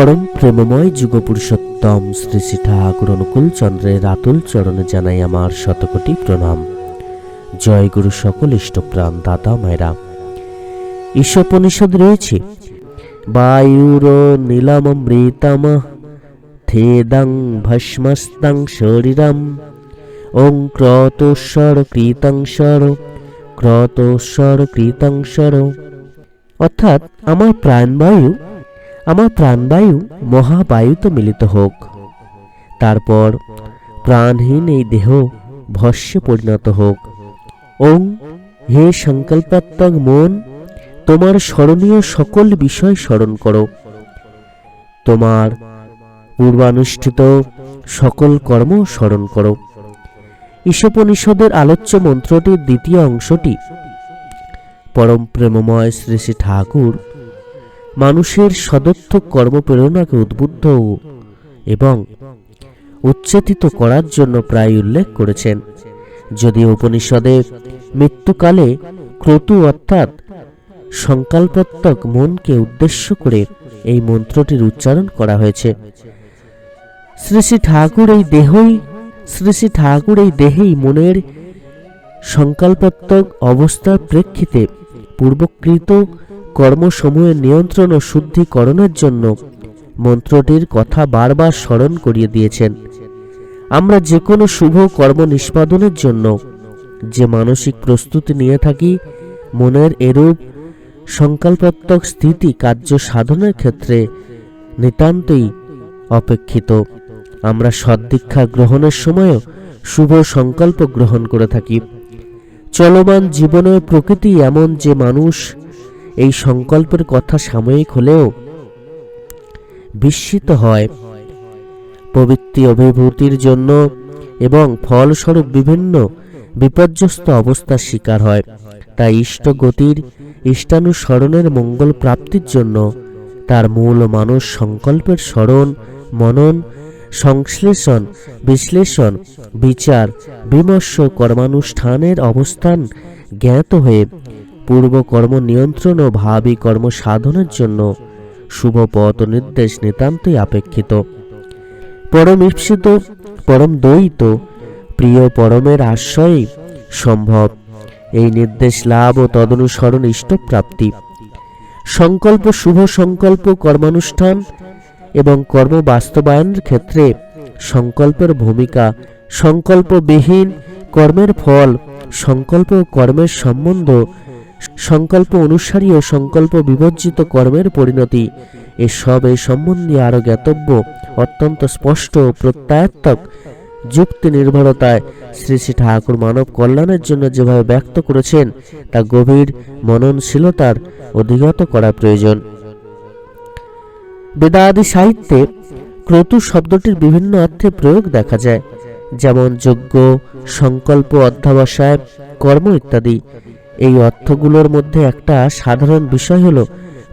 পরম প্রেমময় যুগপুরুষোত্তম শ্রী শ্রী ঠাকুর অনুকূল চন্দ্রের আতুল চরণে জানাই আমার শতকোটি প্রণাম। জয় গুরু সকল ইষ্টপ্রাণ দাদা মায়েরা। ঈশোপনিষদ রয়েছে, বায়ুর নীলামৃতম থেদং ভস্মস্তং শরীরম, ওং ক্রতোশ্বর কৃতংশ্বর ক্রতোশ্বর কৃতংশ্বর অর্থাৎ আমার প্রাণবায়ু আমার প্রাণবায়ু মহাবায়ুতে মিলিত হোক। তারপর প্রাণহীন এই দেহ ভস্যে পরিণত হোক। ওং হে সংকল্পাত্মক মন, তোমার স্মরণীয় সকল বিষয় স্মরণ করো। তোমার পূর্বানুষ্ঠিত সকল কর্ম স্মরণ করো। ঈশোপনিষদের আলোচ্য মন্ত্রটির দ্বিতীয় অংশটি পরম প্রেমময় শ্রী শ্রী ঠাকুর মানুষের সদর্থক কর্মপ্রেরণাকে উদ্বুদ্ধ এবং উচ্চেতিত করার জন্য প্রায় উল্লেখ করেছেন। যদি উপনিষদে মৃত্যুকালে ক্রতু অর্থাৎ সংকল্পাত্মক মনকে উদ্দেশ্য করে এই মন্ত্রটির উচ্চারণ করা হয়েছে। শ্রী শ্রী ঠাকুর এই দেহই, শ্রী শ্রী ঠাকুর এই দেহেই মনের সংকল্পাত্মক অবস্থার প্রেক্ষিতে পূর্বকৃত কর্মসমূহের নিয়ন্ত্রণ ও শুদ্ধিকরণের জন্য মন্ত্রটির কথা বারবার স্মরণ করিয়ে দিয়েছেন। আমরা যে কোনো শুভ কর্ম নিষ্পাদনের জন্য যে মানসিক প্রস্তুতি নিয়ে থাকি, মনের এরূপ সংকল্পাত্মক স্থিতি কার্য সাধনের ক্ষেত্রে নিতান্তই অপেক্ষিত। আমরা সদ্দীক্ষা গ্রহণের সময়ও শুভ সংকল্প গ্রহণ করে থাকি। চলমান জীবনের প্রকৃতি এমন যে মানুষ এই সংকল্পের কথা সাময়িক হলেও বিস্মিত হয়। প্রবৃত্তি অভিভূতির জন্য এবং ফলস্বরূপ বিভিন্ন বিপর্যস্ত অবস্থার শিকার হয়। তাই ইষ্টগতির ইষ্টানুসরণের মঙ্গল প্রাপ্তির জন্য তার মূল মানুষ সংকল্পের স্মরণ, মনন, সংশ্লেষণ, বিশ্লেষণ, বিচার, বিমর্ষ কর্মানুষ্ঠানের অবস্থান জ্ঞাত হয়ে পূর্ব নিয়ন্ত্রণ ও ভাবী কর্ম সাধনের জন্য শুভ পথ নির্দেশ নিতান্তই আপেক্ষিত। পরম ঈপ্সিত, পরম দ্বৈত, প্রিয় পরমের আশ্রয়ই সম্ভব। এই নির্দেশ লাভ ও তদনুসরণ ইষ্টপ্রাপ্তি। সংকল্প শুভ সংকল্প কর্মানুষ্ঠান এবং কর্ম বাস্তবায়নের ক্ষেত্রে সংকল্পের ভূমিকা, সংকল্পবিহীন কর্মের ফল, সংকল্প কর্মের সম্বন্ধ সংকল্প অনুসারী ও সংকল্প বিবর্জিত কর্মের পরিণতি। এসব এই সম্বন্ধে আরও জ্ঞাতব্য, অত্যন্ত স্পষ্ট ও প্রত্যয়াত্মক। যুক্তি নির্ভরতায় শ্রী শ্রী ঠাকুর মানব কল্যাণের জন্য যেভাবে ব্যক্ত করেছেন, তা গভীর মননশীলতার অধিগত করা প্রয়োজন। বেদাদি সাহিত্যে ক্রতু শব্দটির বিভিন্ন অর্থে প্রয়োগ দেখা যায়, যেমন যজ্ঞ, সংকল্প, অধ্যাবসায়, কর্ম ইত্যাদি। এই অর্থগুলোর মধ্যে একটা সাধারণ বিষয় হলো,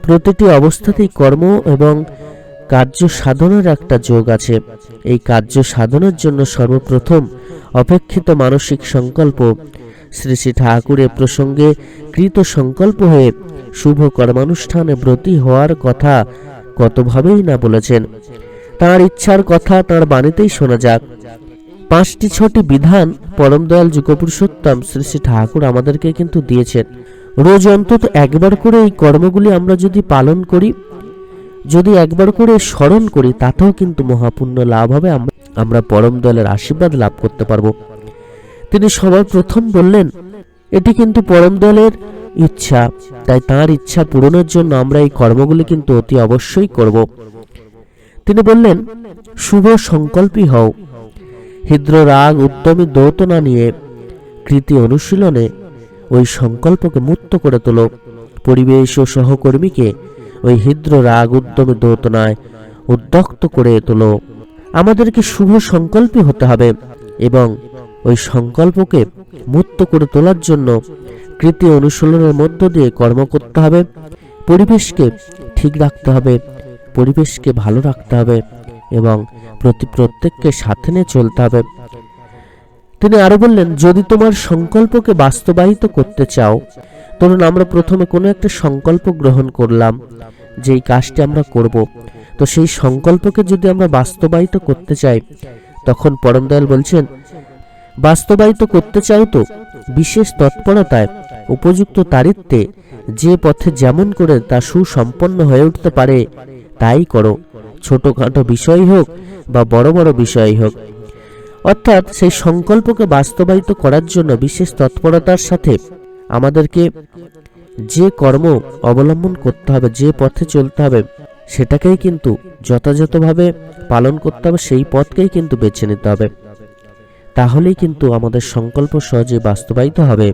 প্রতিটি অবস্থাতেই কর্ম এবং কার্য সাধনের একটা যোগ আছে। এই কার্য সাধনের জন্য সর্বপ্রথম অপেক্ষিত মানসিক সংকল্প। শ্রী শ্রী ঠাকুরের প্রসঙ্গে কৃত সংকল্প হয়ে শুভ কর্মানুষ্ঠানে ব্রতী হওয়ার কথা কতভাবেই না বলেছেন। তার ইচ্ছার কথা তার বাণীতেই শোনা যাক। পাঁচটি ছটি বিধান পরম দয়াল যুগপুরুষোত্তম শ্রী শ্রী ঠাকুর আমাদেরকে কিন্তু দিয়েছেন। রোজ অন্তত একবার করে এই কর্মগুলি আমরা যদি পালন করি, যদি একবার করে স্মরণ করি, তাতেও কিন্তু মহাপুণ্য লাভ হবে। আমরা পরম দয়ালের আশীর্বাদ লাভ করতে পারব। তিনি সবার প্রথম বললেন, এটি কিন্তু পরম দলের ইচ্ছা, তাই তার ইচ্ছা পূরণের জন্য আমরা এই কর্মগুলি কিন্তু অতি অবশ্যই করব। তিনি বললেন, শুভ সংকল্পই হও হৃদ্র রাগ উদ্যমী দৌত না নিয়ে কৃতি অনুশীলনে ওই সংকল্পকে মুক্ত করে তোলো। পরিবেশ ও সহকর্মীকে ওই হৃদ্র রাগ উদ্যমী দৌতনায় উদ্যক্ত করে তোলো। আমাদেরকে শুভ সংকল্পী হতে হবে এবং ওই সংকল্পকে মুক্ত করে তোলার জন্য কৃতি অনুশীলনের মধ্য দিয়ে কর্ম করতে হবে। পরিবেশকে ঠিক রাখতে হবে, পরিবেশকে ভালো রাখতে হবে। এবং প্রতি প্রত্যেককে সাথে নিয়ে চলতে হবে। তিনি আরও বললেন, যদি তোমার সংকল্পকে বাস্তবায়িত করতে চাও, ধরুন আমরা প্রথমে কোনো একটা সংকল্প গ্রহণ করলাম যে এই কাজটি আমরা করব, তো সেই সংকল্পকে যদি আমরা বাস্তবায়িত করতে চাই, তখন পরম দয়াল বলছেন, বাস্তবায়িত করতে চাও তো বিশেষ তৎপরতায়, উপযুক্ত তারিত্বে, যে পথে যেমন করে তা সুসম্পন্ন হয়ে উঠতে পারে, তাই করো। ছোটখাটো বিষয় হোক বা বড় বড় বিষয় হোক। অর্থাৎ সেই সংকল্পকে বাস্তবায়িত করার জন্য বিশেষ তৎপরতার সাথে আমাদেরকে যে কর্ম অবলম্বন করতে হবে, যে পথে চলতে হবে, সেটাকেই কিন্তু যথাযথভাবে পালন করতে হবে, সেই পথকেই কিন্তু বেছে নিতে হবে। তাহলেই কিন্তু আমাদের সংকল্প সহজে বাস্তবায়িত হবে।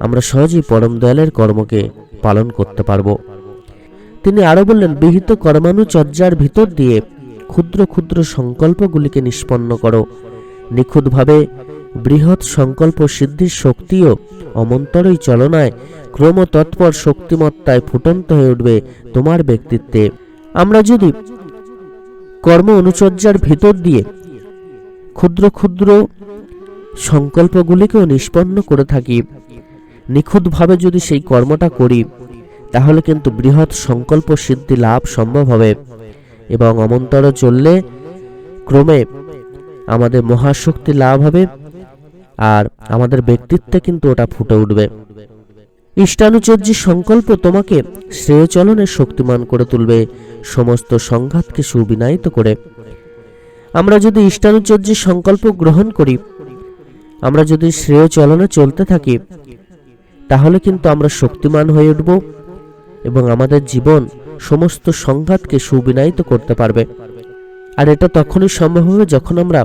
আমরা সহজেই পরম দয়ালের কর্মকে পালন করতে পারব। তিনি আরও বললেন, বিহিত কর্মানুচর্যার ভিতর দিয়ে ক্ষুদ্র ক্ষুদ্র সংকল্পগুলিকে নিষ্পন্ন করো। নিখুঁতভাবে বৃহৎ সংকল্প সিদ্ধির শক্তিও অমন্তরই চলনায় ক্রম তৎপর শক্তিমত্তায় ফুটন্ত হয়ে উঠবে তোমার ব্যক্তিত্বে। আমরা যদি কর্ম অনুচর্যার ভিতর দিয়ে ক্ষুদ্র ক্ষুদ্র সংকল্পগুলিকেও নিষ্পন্ন করে থাকি, নিখুঁতভাবে যদি সেই কর্মটা করি তাহলে কিন্তু বৃহৎ সংকল্প সিদ্ধি লাভ সম্ভব হবে। এবং অমন্তর চললে ক্রমে আমাদের মহাশক্তি লাভ হবে আর আমাদের ব্যক্তিত্বে কিন্তু ওটা ফুটে উঠবে। ইষ্টানুচর্যী সংকল্প তোমাকে শ্রেয়চলনে শক্তিমান করে তুলবে, সমস্ত সংঘাতকে সুবিনায়িত করে। আমরা যদি ইষ্টানুচর্যী সংকল্প গ্রহণ করি, আমরা যদি শ্রেয় চলনে চলতে থাকি, তাহলে কিন্তু আমরা শক্তিমান হয়ে উঠব। এবং আমাদের জীবন সমস্ত সংঘাতকে সুবিনায়িত করতে পারবে। আর এটা তখনই সম্ভব হবে যখন আমরা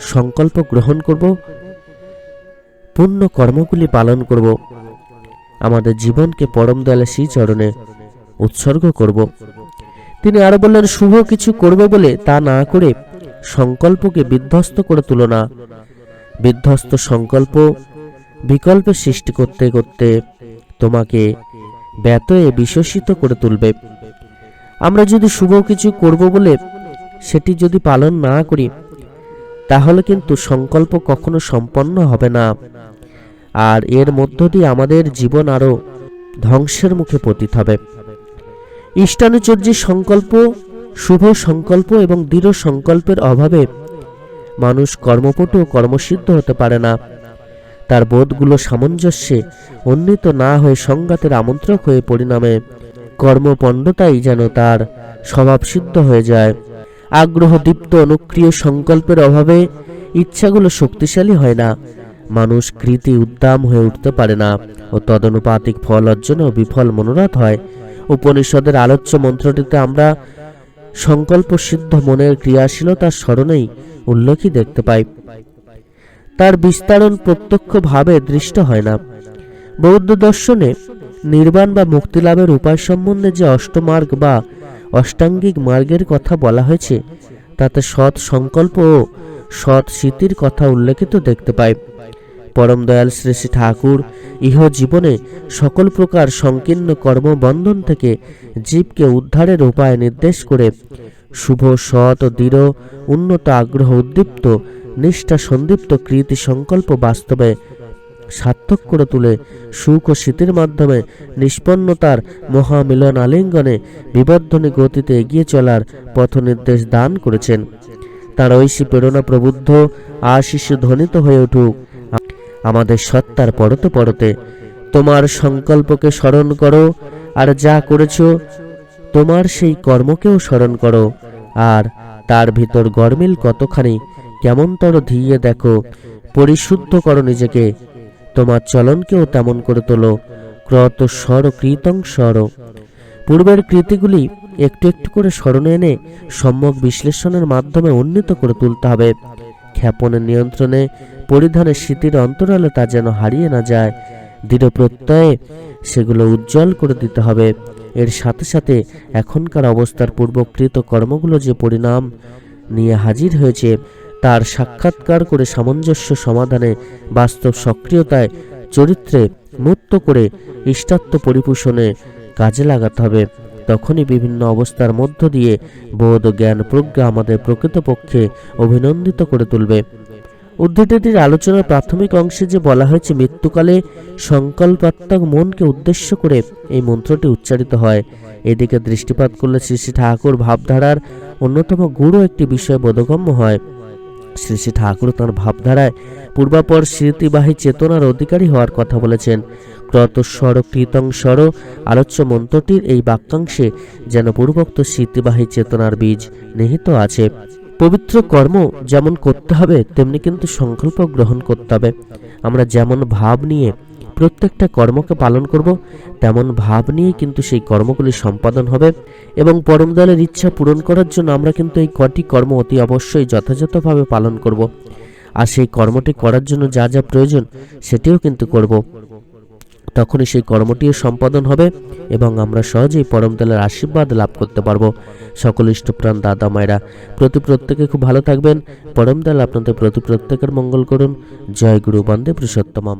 সংকল্প গ্রহণ করব, পূর্ণ কর্মগুলি পালন করব, আমাদের জীবনকে পরম দয়ালে চরণে উৎসর্গ করব। তিনি আরও বললেন, শুভ কিছু করবে বলে তা না করে সংকল্পকে বিধ্বস্ত করে তুলো না। বিধ্বস্ত সংকল্প বিকল্পের সৃষ্টি করতে করতে তোমাকে ব্যতয়ে বিশ্বসিত করে তুলবে। আমরা যদি শুভ কিছু করব বলে সেটি যদি পালন না করি, তাহলে কিন্তু সংকল্প কখনো সম্পন্ন হবে না। আর এর মধ্য দিয়ে আমাদের জীবন আরও ধ্বংসের মুখে পতিত হবে। ইষ্টানুচর্যী সংকল্প, শুভ সংকল্প এবং দৃঢ় সংকল্পের অভাবে মানুষ কর্মপটু কর্মসিদ্ধ হতে পারে না। তার বোধগুলো সামঞ্জস্যে উন্নীত না হয়ে সংঘাতের আমন্ত্রক হয়ে পরিণামে। কর্মপণ্ডতাই যেন তার স্বভাবসিদ্ধ হয়ে যায়। আগ্রহ, দীপ্ত, অনুক্রিয় সংকল্পের অভাবে ইচ্ছাগুলো শক্তিশালী হয় না। মানুষ কৃতি উদ্দাম হয়ে উঠতে পারে না ও তদনুপাতিক ফল অর্জনেও বিফল মনোরথ হয়। উপনিষদের আলোচ্য মন্ত্রটিতে আমরা সংকল্প সিদ্ধ মনের ক্রিয়াশীলতার স্মরণেই উল্লেখই দেখতে পাই। তার বিস্তারণ প্রত্যক্ষভাবে দৃষ্ট হয় না। বৌদ্ধ দর্শনে নির্বাণ বা মুক্তিলাভের উপায় সম্বন্ধে যে অষ্টমার্গ বা অষ্টাঙ্গিক মার্গের কথা বলা হয়েছে, তাতে সৎ সংকল্প ও সৎ স্মৃতির কথা উল্লেখিত দেখতে পাই। পরম দয়াল শ্রী শ্রী ঠাকুর ইহ জীবনে সকল প্রকার সংকীর্ণ কর্মবন্ধন থেকে জীবকে উদ্ধারের উপায় নির্দেশ করে শুভ, সৎ, দৃঢ়, উন্নত, আগ্রহ, উদ্দীপ্ত নিষ্ঠা সন্দীপ্ত কৃতি সংকল্প বাস্তবে সার্থক করে তুলে সুখ ও শীতের মাধ্যমে নিষ্পন্নতার মহামিলন আলিঙ্গনে বিবর্ধনী গতিতে এগিয়ে চলার পথ নির্দেশ দান করেছেন। তার ঐশী প্রেরণা প্রবুদ্ধ, আশিস ধ্বনিত হয়ে উঠুক। আমাদের সত্তার পরতে পরতে তোমার সংকল্পকে স্মরণ করো, আর যা করেছ তোমার সেই কর্মকেও স্মরণ করো, আর তার ভিতর গরমিল কতখানি কেমনতর ধীয়ে দেখো পরিশুদ্ধ করো নিজেকে। তোমার চলনকেও তেমন করে তোলো, ক্রত স্বর কৃতং স্বর। পূর্বের কৃতিগুলি একটু একটু করে স্মরণে এনে সম্যক বিশ্লেষণের মাধ্যমে উন্নীত করে তুলতে হবে। ক্ষেপণের নিয়ন্ত্রণে, পরিধানের স্মৃতির অন্তরালে তা যেন হারিয়ে না যায়। দৃঢ় প্রত্যয়ে সেগুলো উজ্জ্বল করে দিতে হবে। এর সাথে সাথে এখনকার অবস্থার পূর্বকৃত কর্মগুলো যে পরিণাম নিয়ে হাজির হয়েছে তার সাক্ষাৎকার করে সামঞ্জস্য সমাধানে বাস্তব সক্রিয়তায় চরিত্রে মুক্ত করে ইষ্টাত্ম পরিপোষণে কাজে লাগাতে হবে। তখনই বিভিন্ন অবস্থার মধ্য দিয়ে বোধ জ্ঞান প্রজ্ঞা আমাদের প্রকৃতপক্ষে অভিনন্দিত করে তুলবে। উদ্ধৃতিটির আলোচনার প্রাথমিক অংশে যে বলা হয়েছে, মৃত্যুকালে সংকল্পাত্মক মনকে উদ্দেশ্য করে এই মন্ত্রটি উচ্চারিত হয়। এদিকে দৃষ্টিপাত করলে শ্রী শ্রী ঠাকুর ভাবধারার অন্যতম গুরু একটি বিষয় বোধগম্য হয়। শ্রী শ্রী ঠাকুর তাঁর ভাবধারায় পূর্বাপর স্মৃতিবাহী চেতনার অধিকারী হওয়ার কথা বলেছেন। ক্রতস্বর কৃতংস্বর আলোচ্য মন্ত্রটির এই বাক্যাংশে যেন পূর্বোক্ত স্মৃতিবাহী চেতনার বীজ নিহিত আছে। পবিত্র কর্ম যেমন করতে হবে, তেমনি কিন্তু সংকল্প গ্রহণ করতে হবে। আমরা যেমন ভাব নিয়ে প্রত্যেকটা কর্মকে পালন করব, তেমন ভাব নিয়ে কিন্তু সেই কর্মগুলি সম্পাদন হবে এবং পরমদলের ইচ্ছা পূরণ করার জন্য আমরা কিন্তু এই কটি কর্ম অতি অবশ্যই যথাযথভাবে পালন করব। আর সেই কর্মটি করার জন্য যা যা প্রয়োজন সেটিও কিন্তু করব। তখনই সেই কর্মটিও সম্পাদন হবে এবং আমরা সহজেই পরমদলের আশীর্বাদ লাভ করতে পারব। সকল ইষ্টপ্রাণ দাদা মায়েরা, প্রতি প্রত্যেকে খুব ভালো থাকবেন। পরমদল আপনাদের প্রতি প্রত্যেকের মঙ্গল করুন। জয় গুরু বন্দে পুরুষোত্তমম।